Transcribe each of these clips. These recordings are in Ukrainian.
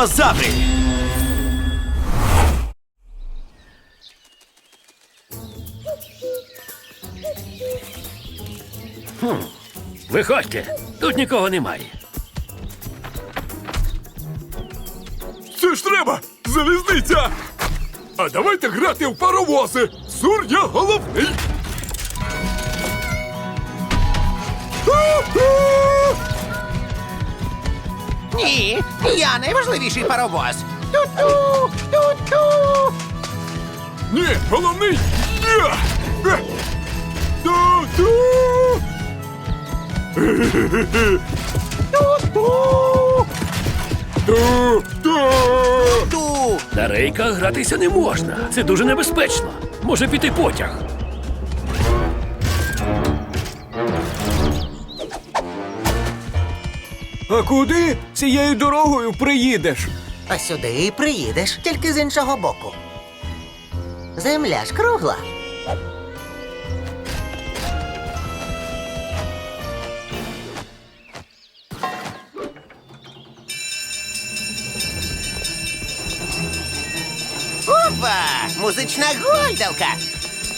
Турбозаври. Виходьте, тут нікого немає. Це ж треба! Залізниця! А давайте грати в паровози! Сур я головний! Ні, я найважливіший паровоз. Ту-ту, ту-ту. Ні, головний! Я! Е! Ту-ту! Ту-ту! Ту. На рейках гратися не можна. Це дуже небезпечно. Може піти потяг. А куди цією дорогою приїдеш? А сюди і приїдеш, тільки з іншого боку. Земля ж кругла. Опа! Музична гойдалка!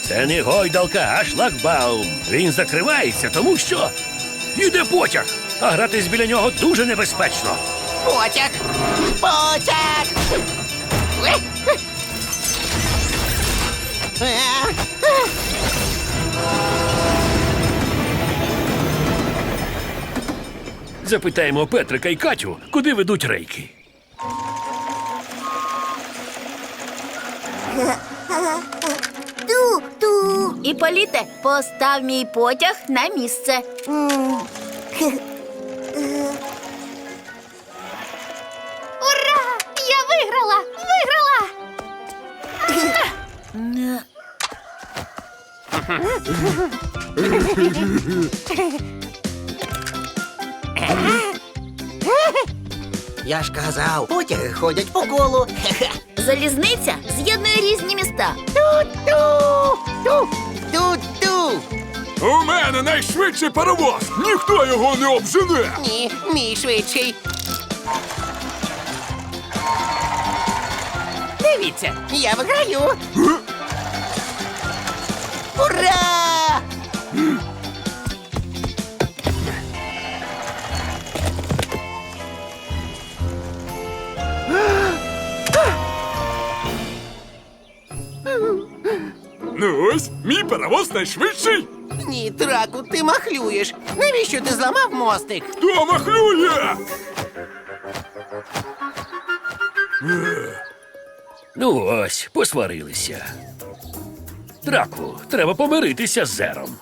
Це не гойдалка, а шлагбаум. Він закривається, тому що йде потяг, а гратись біля нього дуже небезпечно. Потяг! Потяг! Е, е. Е, Запитаємо Петрика і Катю, куди ведуть рейки. Ту-ту. І політе, постав мій потяг на місце. Я ж казав, потяги ходять по колу. Залізниця з'єднує різні міста. Ту-ту! Ту! Ту-ту! У мене найшвидший паровоз! Ніхто його не обжене! Ні, мій швидший. Дивіться, я виграю. Ура! Паровоз найшвидший! Ні, траку, ти махлюєш. Навіщо ти зламав мостик? Хто махлює? Ну ось, посварилися. Драку, треба помиритися з зером.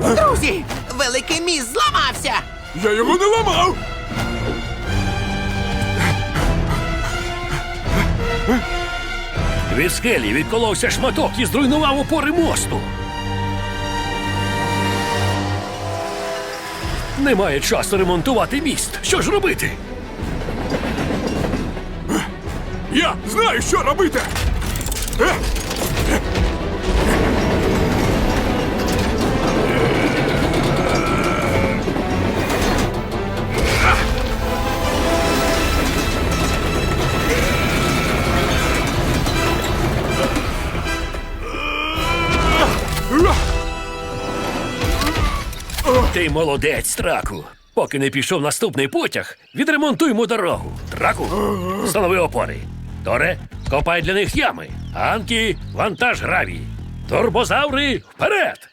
Друзі, великий міст зламався. Я його не ламав! Від скелі відколовся шматок і зруйнував опори мосту. Немає часу ремонтувати міст. Що ж робити? Я знаю, що робити! Ти молодець, траку. Поки не пішов наступний потяг, відремонтуймо дорогу. Траку, встанови опори. Торе, копай для них ями. Анкі, вантаж гравій. Турбозаври вперед!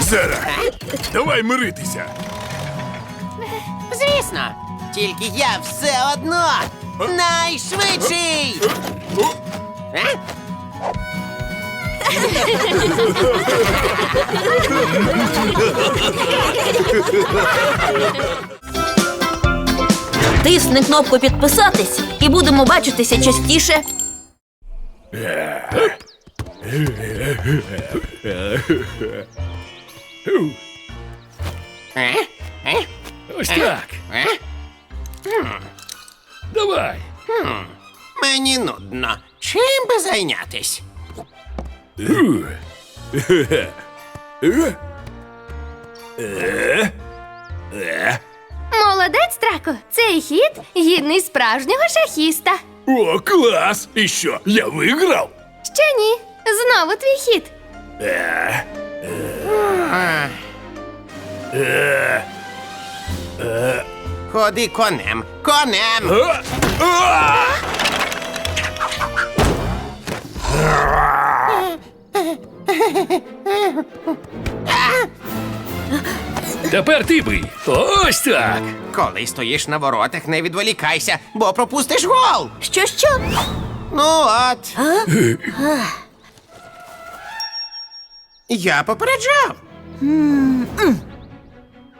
Зара, давай миритися. Звісно, тільки я все одно найшвидший. Е? Тисни кнопку підписатись і будемо бачитися частіше. Е? Е? Ось так. Е? Давай. Мені нудно. Чим би зайнятись? Молодець, Трако! Цей хід гідний справжнього шахіста. О, клас! І що, я виграв? Ще ні. Знову твій хід. Ходи конем. Конем. А? А! Тепер ти бий. Ось так. Коли стоїш на воротах, не відволікайся, бо пропустиш гол. Що що? Ну от. Я попереджав.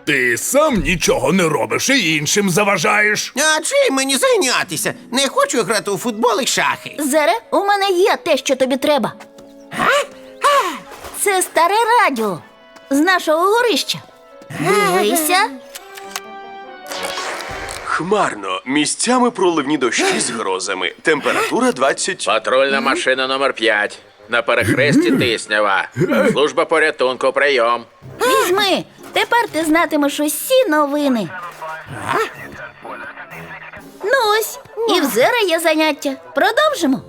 Ти сам нічого не робиш і іншим заважаєш. А чим мені зайнятися? Не хочу грати у футбол і шахи. Зере, у мене є те, що тобі треба. Це старе радіо з нашого горища. Дивися. Хмарно, місцями проливні дощі з грозами. Температура 20... Патрульна машина номер 5 На перехресті Тиснява. Служба порятунку, прийом. Візьми. Тепер ти знатимеш усі новини. Ну ось, і в Зера є заняття. Продовжимо.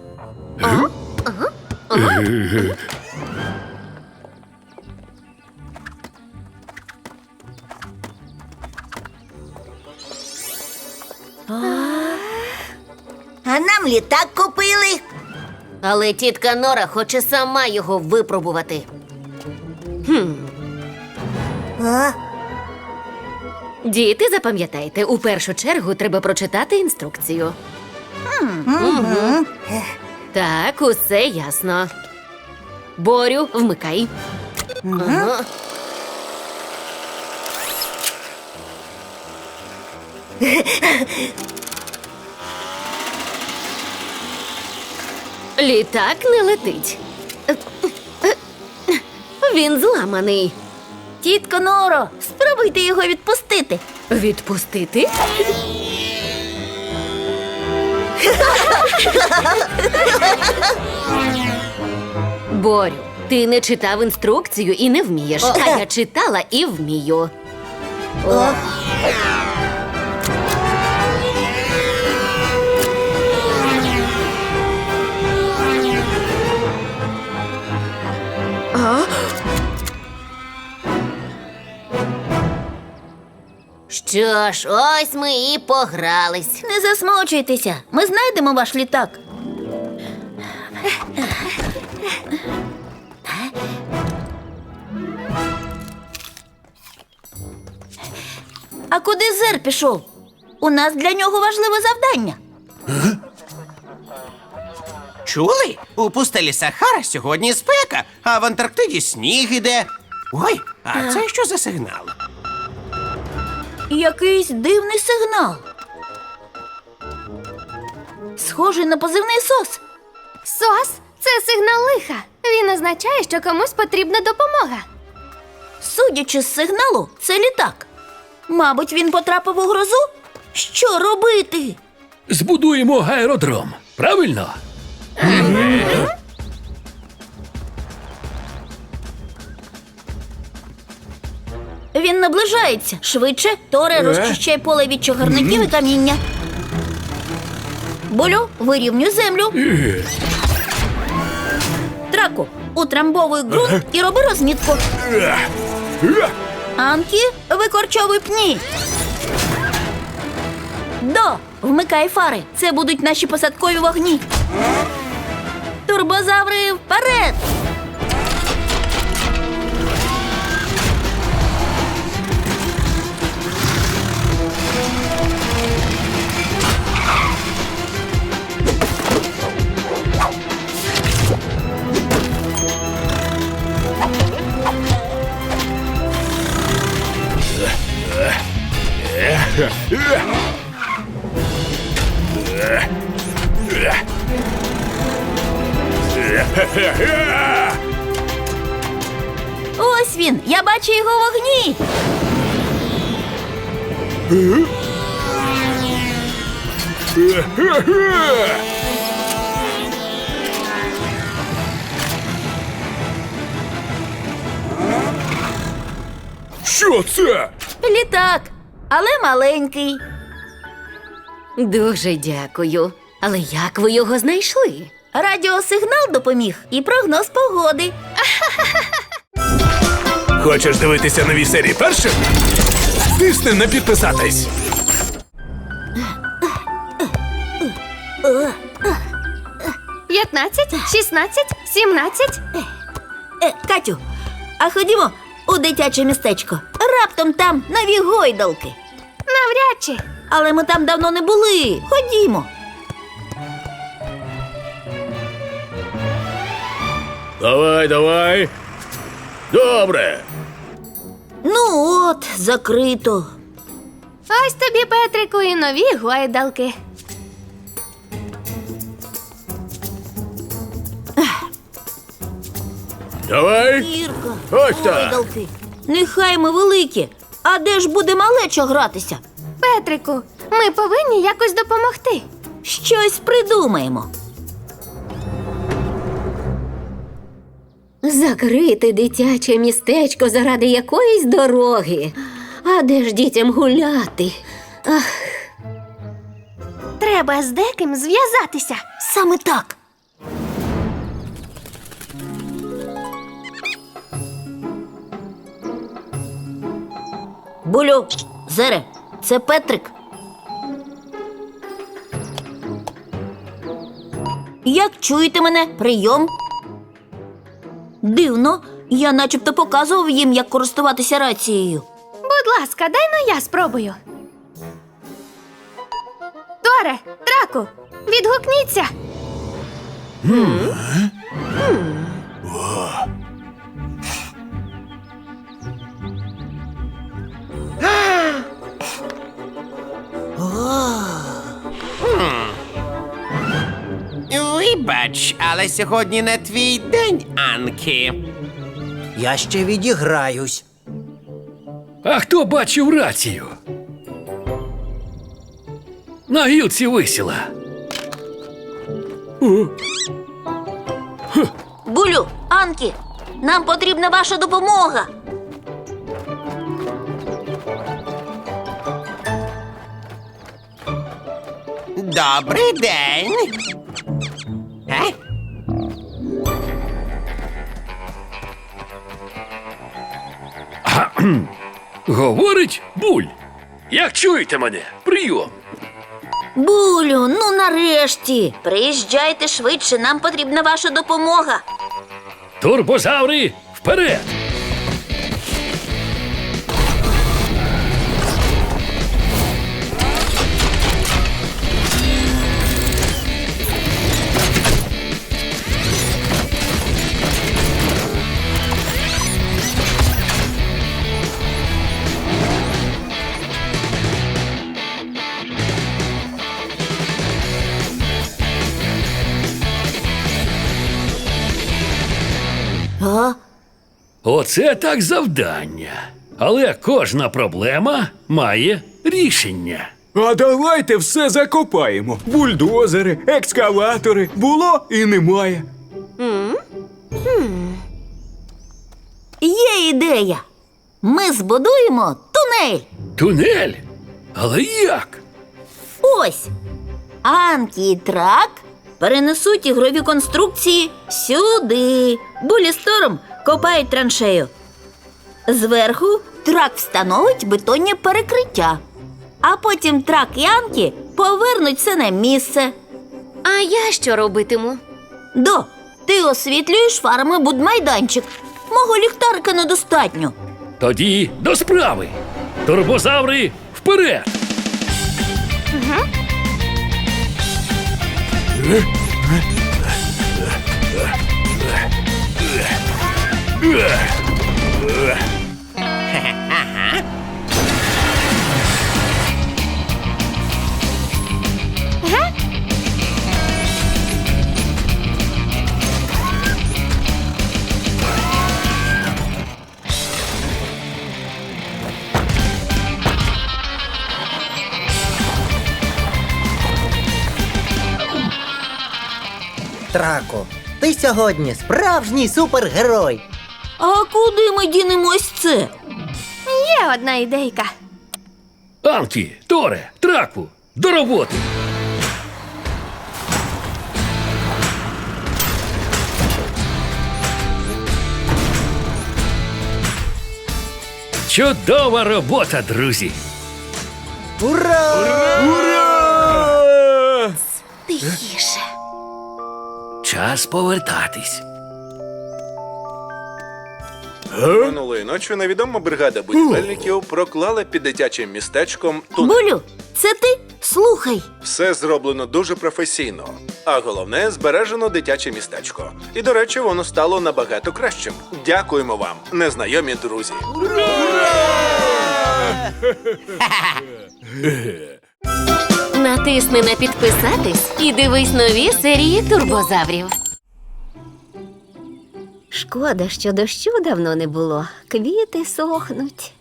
А нам літак купили. Але тітка Нора хоче сама його випробувати. А? Діти, запам'ятайте, у першу чергу треба прочитати інструкцію. Мгм. Так, усе ясно. Борю, вмикай. Ага. Літак не летить. Він зламаний. Тітко Норо, спробуйте його відпустити. Відпустити? Борю, ти не читав інструкцію і не вмієш. А я читала і вмію. Що ж, ось ми і погрались. Не засмучуйтеся, ми знайдемо ваш літак. А куди зер пішов? У нас для нього важливе завдання. Чули? У пустелі Сахара сьогодні спека, а в Антарктиді сніг іде. Ой, а це що за сигнал? Якийсь дивний сигнал. Схожий на позивний сос. Сос це сигнал лиха. Він означає, що комусь потрібна допомога. Судячи з сигналу, це літак. Мабуть, він потрапив у грозу? Що робити? Збудуємо аеродром. Правильно? Наближається. Швидше, Торе, розчищай поле від чагарників і каміння. Болю, вирівнюй землю. Траку, утрамбовуй ґрунт і роби розмітку. Е, е, Анкі, викорчовуй пні. До, вмикай фари. Це будуть наші посадкові вогні. Турбозаври вперед! Ось він! Я бачу його вогні! Що це? Літак, але маленький. Дуже дякую. Але як ви його знайшли? Радіосигнал допоміг і прогноз погоди. Хочеш дивитися нові серії першим? Тисни на підписатись. П'ятнадцять, шістнадцять, сімнадцять. Е, Катю, а ходімо у дитяче містечко. Раптом там нові гойдалки. Навряд чи. Але ми там давно не були. Ходімо. Давай, давай. Добре. Ну от, закрито. Ось тобі, Петрику, і нові гойдалки. Давай. Ірка, Ось так. гойдалки. Нехай ми великі. А де ж буде малеча гратися? Петрику, ми повинні якось допомогти. Щось придумаємо. Закрити дитяче містечко заради якоїсь дороги. А де ж дітям гуляти? Ах, Треба з деким зв'язатися. Саме так. Булю, Зере, це Петрик. Як чуєте мене? Прийом. Дивно, я начебто показував їм, як користуватися рацією. Будь ласка, дай ну я спробую. Торе, траку, відгукніться. Вибач, але сьогодні не твій день, Анкі. Я ще відіграюсь. А хто бачив рацію? На гілці висіла. Булю, Анкі, нам потрібна ваша допомога. Добрий день. Говорить буль. Як чуєте мене? Прийом. Булю, ну нарешті. Приїжджайте швидше, нам потрібна ваша допомога. Турбозаври вперед! Оце так завдання. Але кожна проблема має рішення. А давайте все закопаємо. Бульдозери, екскаватори. Було і немає. Є ідея. Ми збудуємо тунель. Тунель? Але як? Ось. Анкі і трак перенесуть ігрові конструкції сюди. Булі з Тором копають траншею. Зверху трак встановить бетонні перекриття, а потім трак Янки повернуть все на місце. А я що робитиму? До, ти освітлюєш фарами будмайданчик. Мого ліхтарика недостатньо. Тоді до справи. Турбозаври вперед! Трако, ти сьогодні справжній супергерой. А куди ми дінемось це? Є одна ідейка. Анкі, Торе, траку, до роботи! Чудова робота, друзі! Ура! Ура! Тихіше. Час повертатись. Минулої ночі невідома бригада будівельників проклала під дитячим містечком тунель. Булю, це ти? Слухай. Все зроблено дуже професійно. А головне, збережено дитяче містечко. І, до речі, воно стало набагато кращим. Дякуємо вам, незнайомі друзі. Натисни на підписатись і дивись нові серії турбозаврів. Шкода, що дощу давно не було. Квіти сохнуть.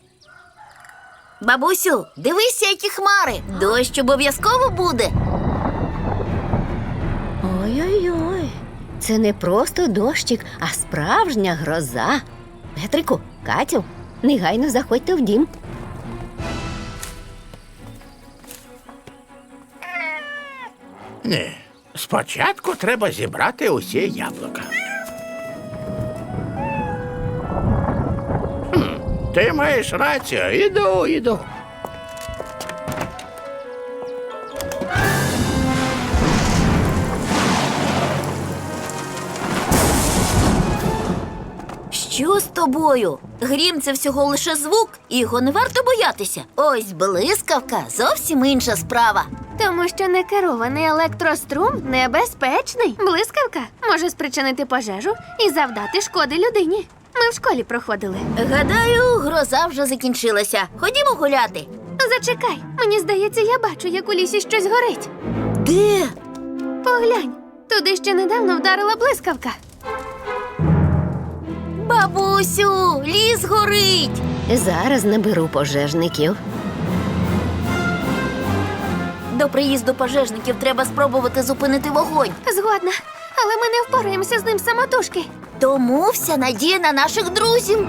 Бабусю, дивися, які хмари. Дощ обов'язково буде. Ой-ой-ой. Це не просто дощик, а справжня гроза. Петрику, Катю, негайно заходьте в дім. Ні. Спочатку треба зібрати усі яблука. Ти маєш рацію. Іду, іду. Що з тобою? Грім це всього лише звук, і його не варто боятися. Ось блискавка зовсім інша справа. Тому що некерований електрострум небезпечний. Блискавка може спричинити пожежу і завдати шкоди людині. Ми в школі проходили. Гадаю, гроза вже закінчилася. Ходімо гуляти. Зачекай, мені здається, я бачу, як у лісі щось горить. Де? Поглянь, туди ще недавно вдарила блискавка. Бабусю, ліс горить. Зараз наберу пожежників. До приїзду пожежників треба спробувати зупинити вогонь. Згодна, але ми не впораємося з ним самотужки. Тому вся надія на наших друзів.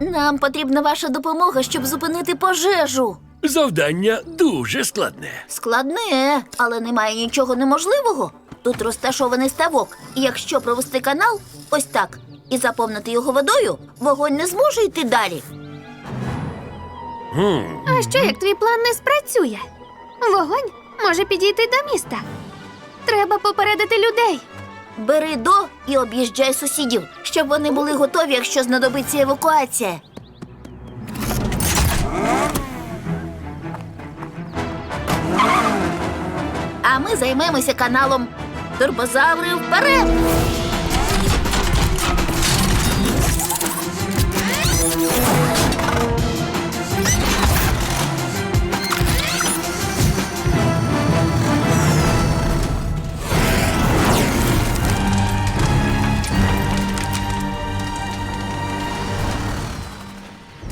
Нам потрібна ваша допомога, щоб зупинити пожежу. Завдання дуже складне. Складне, але немає нічого неможливого. Тут розташований ставок, і якщо провести канал ось так і заповнити його водою, вогонь не зможе йти далі. А що як твій план не спрацює? Вогонь може підійти до міста. Треба попередити людей. Бери до і об'їжджай сусідів, щоб вони були готові, якщо знадобиться евакуація. А ми займемося каналом Турбозаври вперед!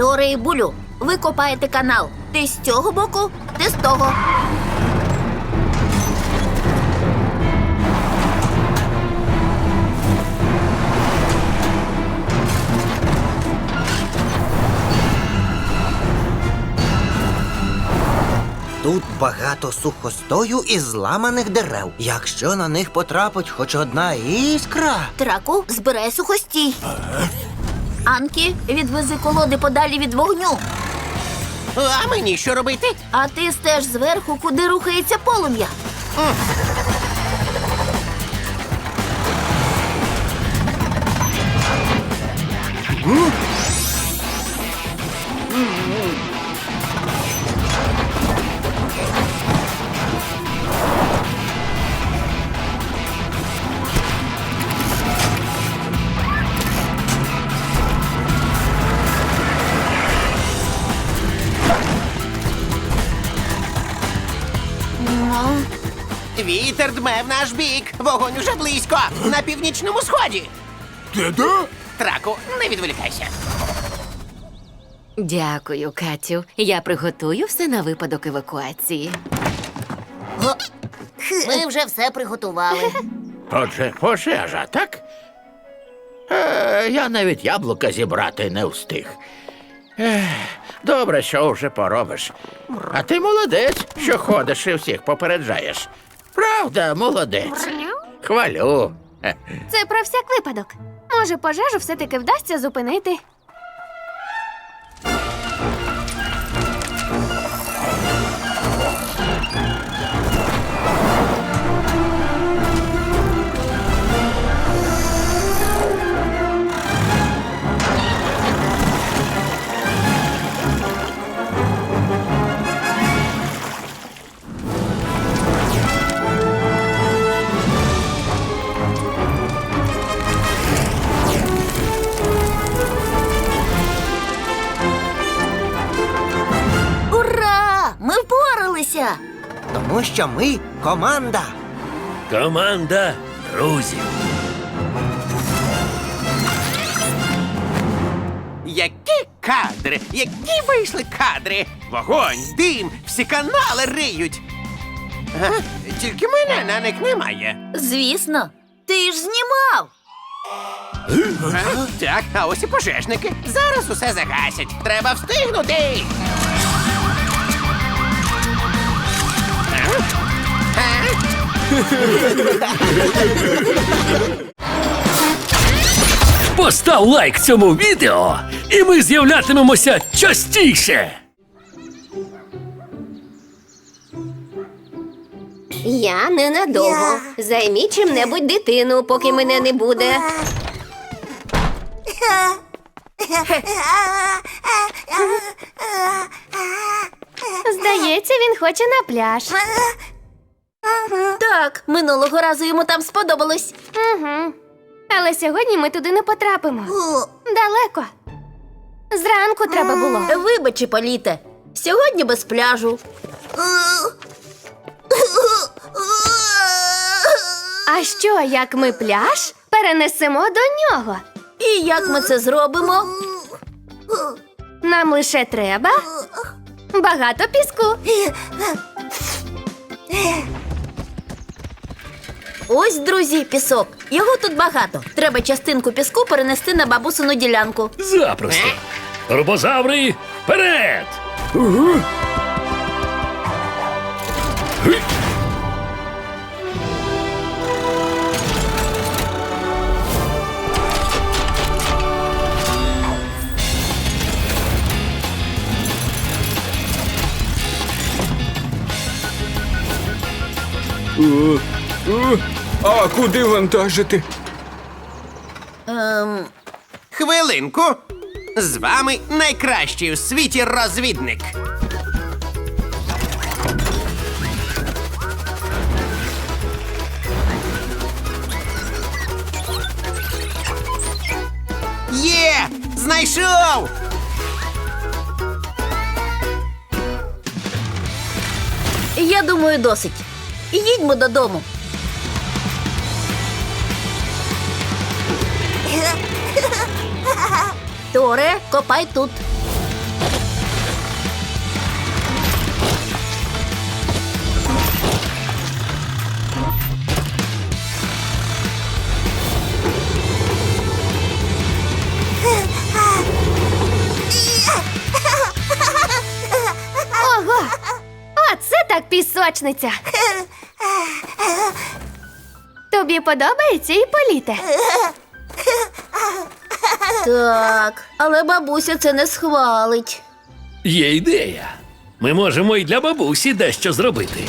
Торе і булю, ви копаєте канал. Ти з цього боку, ти з того. Тут багато сухостою і зламаних дерев. Якщо на них потрапить хоч одна іскра. Траку, збирай сухостій. Анкі, відвези колоди подалі від вогню. А мені що робити? А ти стеж зверху, куди рухається полум'я. Вітер дме в наш бік. Вогонь уже близько. На північному сході. Де де? Траку, не відволікайся. Дякую, Катю. Я приготую все на випадок евакуації. Ми вже все приготували. Отже, пожежа, так? Е, я навіть яблука зібрати не встиг. Ех, добре, що вже поробиш. А ти молодець, що ходиш і всіх попереджаєш. Правда, молодець. Хвалю. Це про всяк випадок. Може, пожежу все-таки вдасться зупинити. Тому що ми команда. Команда друзів. Які кадри, які вийшли кадри! Вогонь, дим, всі канали риють. А? Тільки мене на них немає. Звісно, ти ж знімав. А? Так, а ось і пожежники. Зараз усе загасять. Треба встигнути. Постав лайк цьому відео, і ми з'являтимемося частіше. Я ненадовго. Займіть чим-небудь дитину, поки мене не буде. Здається, він хоче на пляж. Так, минулого разу йому там сподобалось. Угу. Але сьогодні ми туди не потрапимо. Далеко. Зранку треба було. Вибачи, Політе, сьогодні без пляжу. А що, як ми пляж перенесемо до нього? І як ми це зробимо? Нам лише треба багато піску. Ось, друзі, пісок. Його тут багато. Треба частинку піску перенести на бабусину ділянку. Запросто. Робозаври вперед! О, а куди вантажити? Ем, Хвилинку. З вами найкращий у світі розвідник. Є! Знайшов! я думаю, досить. Їдьмо додому. Торе, копай тут. Ого! Оце так пісочниця. Тобі подобається і політе. Так, але бабуся це не схвалить. Є ідея. Ми можемо і для бабусі дещо зробити.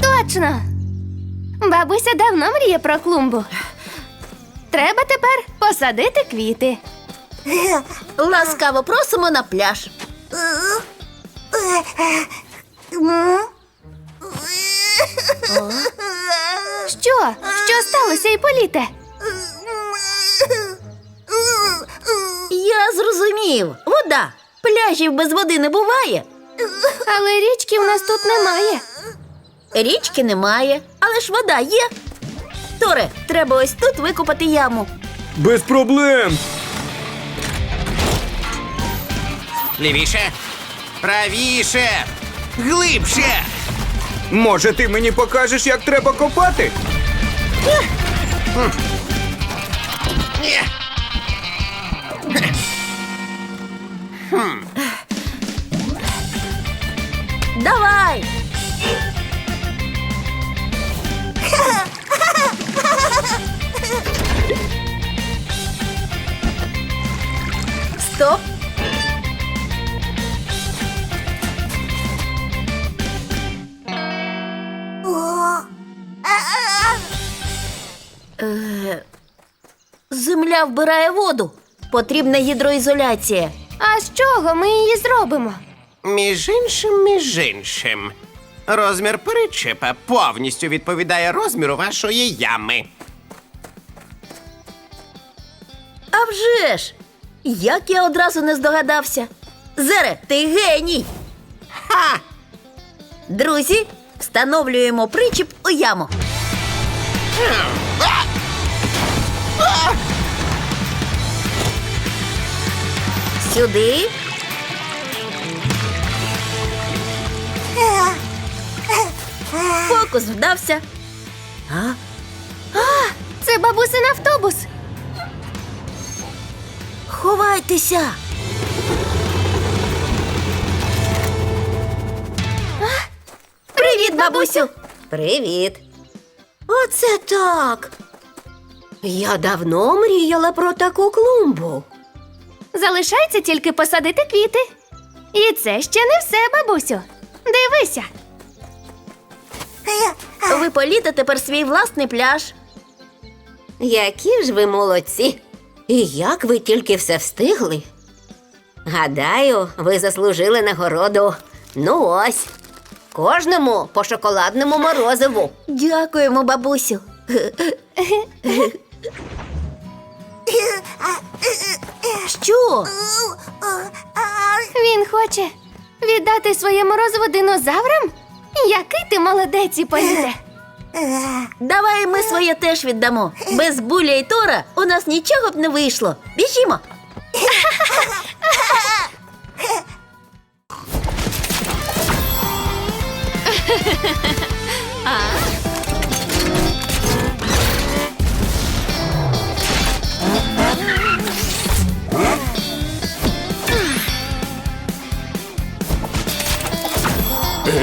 Точно! Бабуся давно мріє про клумбу. Треба тепер посадити квіти. Ласкаво просимо на пляж. Що? Що сталося, Іполіте? Я зрозумів. Вода. Пляжів без води не буває. Але річки в нас тут немає. Річки немає, але ж вода є. Торе, треба ось тут викопати яму. Без проблем. Лівіше, правіше, глибше. Може, ти мені покажеш, як треба копати? Ні. Давай! Стоп! Земля вбирає воду. Потрібна гідроізоляція. А з чого ми її зробимо? Між іншим, між іншим. Розмір причепа повністю відповідає розміру вашої ями. А вже ж! Як я одразу не здогадався. Зере, ти геній! Ха! Друзі, встановлюємо причіп у яму. Сюди. Фокус вдався. А? Це бабусин автобус. Ховайтеся. Привіт, бабусю. Привіт. Оце так. Я давно мріяла про таку клумбу. Залишається тільки посадити квіти. І це ще не все, бабусю. Дивися. Ви політе тепер свій власний пляж. Які ж ви молодці! І як ви тільки все встигли? Гадаю, ви заслужили нагороду. Ну ось. Кожному по шоколадному морозиву. Дякуємо, бабусю. Що? Він хоче віддати своє морозиво динозаврам? Який ти молодець і поїде. Давай ми своє теж віддамо. Без буля і Тора у нас нічого б не вийшло. Біжімо. А?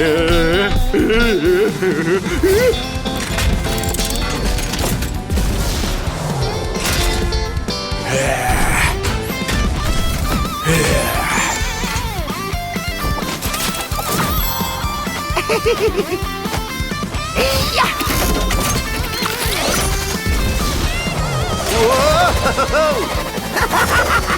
Whoa!